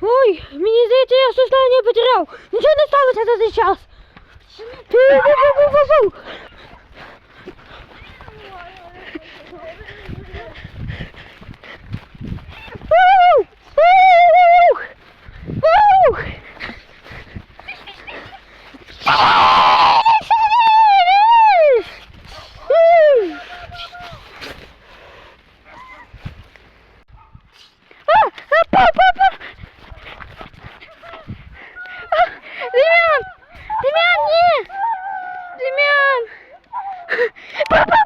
Ой, мені здається, я сознання потеряв. Нічого не сталося за цей час. Ух! Bye-bye!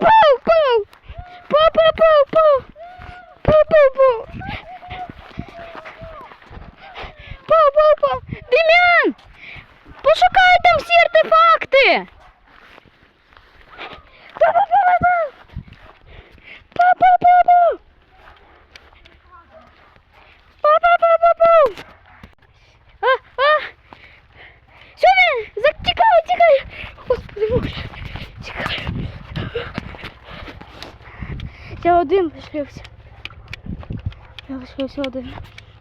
Я один лишився. Я лишився один.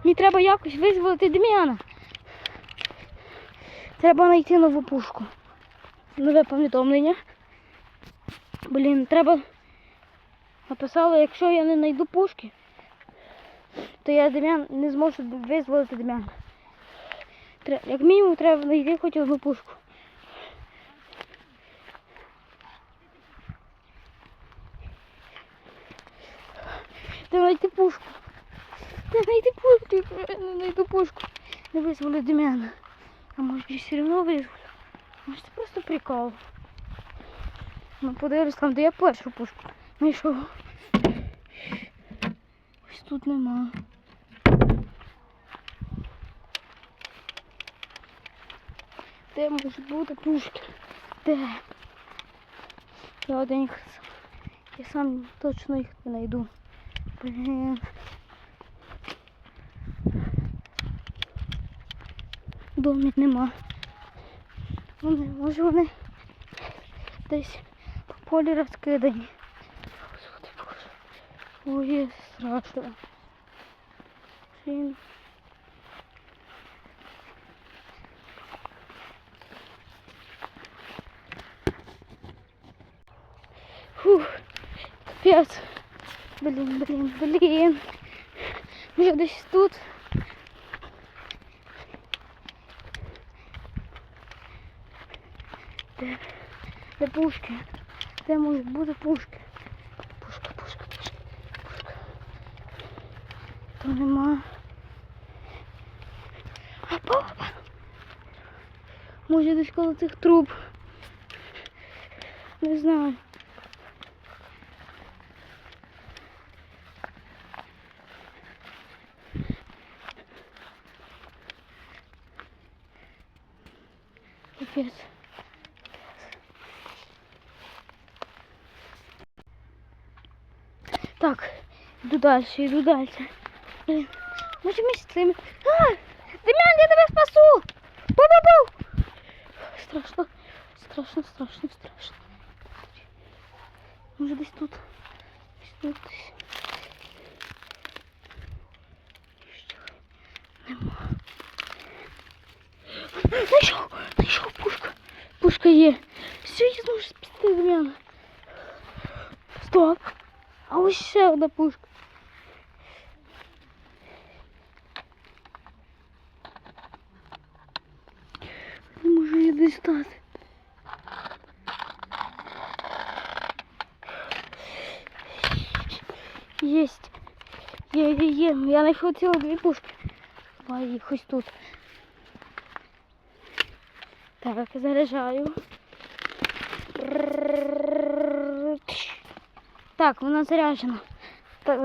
Мені треба якось визволити Дем'яна. Треба знайти нову пушку. Нове повідомлення. Блін, треба. Написала, якщо я не знайду пушки, то я Дем'ян не зможу визволити Дем'яна. Як мінімум треба знайти хоч одну пушку. Треба знайти пушку. Треба знайти пушку, не знайду пушку. Не визволю Дем'яна. А може я все одно визволю. Може це просто прикол. Ну подивлюсь там, де я першу пушку знайшов. Ось тут нема. Де можуть бути пушки? Де? Я один їх. Я сам точно їх не знайду. Домик нема. Вони, може вони десь по полі розкидані. Ой, страшно. Блін. Фух, капець. Блін, блін, блін. Може десь тут. Де, де пушки? Де можуть бути пушки? Пушка, пушка, пушка, пушка. Там нема. А папа. Може десь коло цих труб. Не знаю. Так, иду дальше, иду дальше. Блин, може місцями. А! Дем'ян, я тебе спасу! Бу-бу-бу! Страшно, страшно, страшно, страшно. Може десь тут. Десь тут. Десь. Нема. Пушка. Пушка є. Все, я зможу спасти Дем'яна. Стоп. А ось ще одна пушка. Не можу її дістати. Єсть. Є, є, є. Я знайшов цілих дві пушки. Давай їх ось тут. Так, заряджаю. Так, вона заряджена. Так,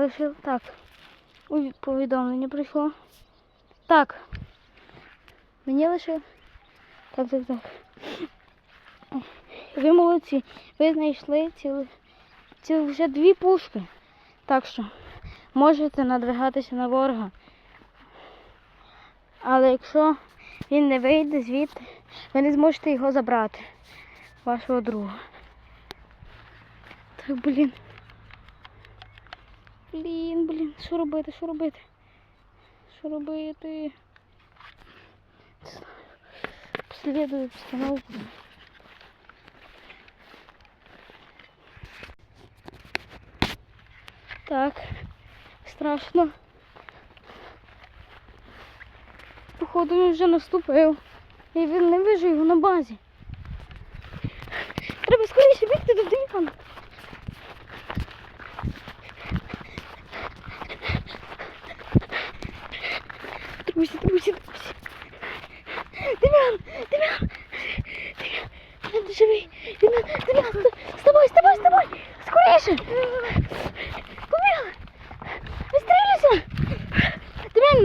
повідомлення прийшло. Так. Мені лишив. Так, так, так. Ви молодці. Ви знайшли цілі, цілі вже дві пушки. Так що можете надвигатися на ворога. Але якщо він не вийде звідти, ви не зможете його забрати. Вашого друга. Так, блін. Блін, блін, що робити, що робити? Що робити? Следую обстановку. Так, страшно. Походу він вже наступив. І він не вижив на базі.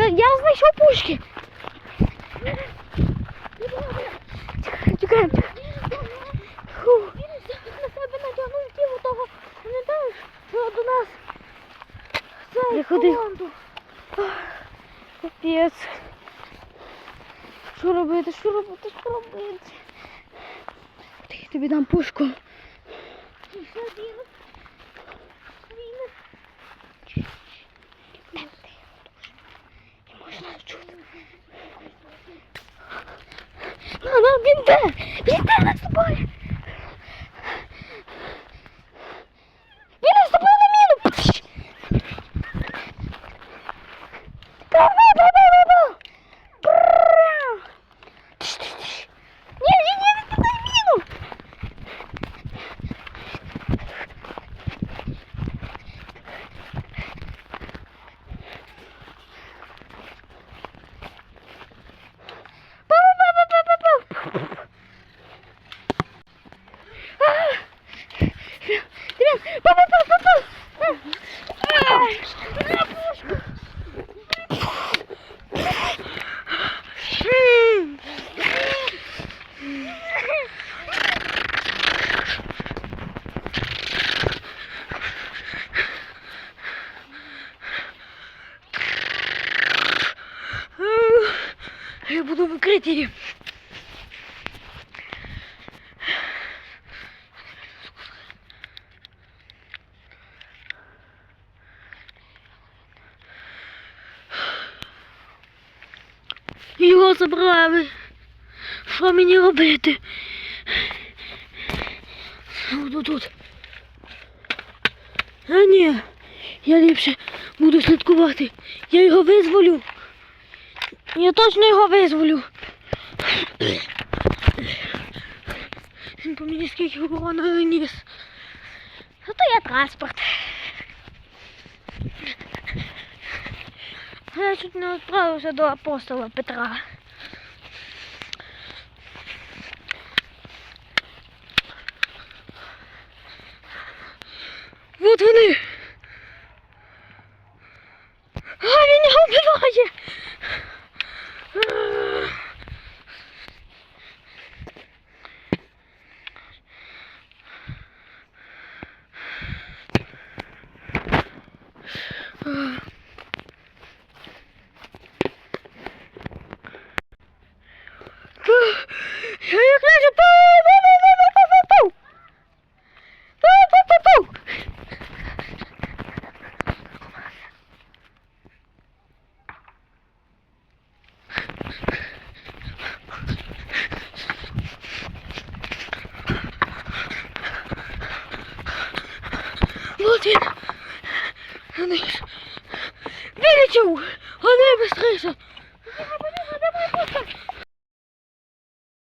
я знайшов пушки. Тікаємо, тікаємо. Фу. На себе натягнув тіло того, пам'ятаєш, що до нас цей команду. Капець. Що робити, що робити, що робити? Я тобі дам пушку. Не Він де? Він де наступає? Він Я буду в укрытии. Його забрали. Що мені робити? Буду тут. А ні, я ліпше буду слідкувати. Я його визволю. Я точно його визволю. Він по мені скільки урона наніс. А то я транспорт. Я чуть не відправився до апостола Петра. Вот вони. А, він його вбиває.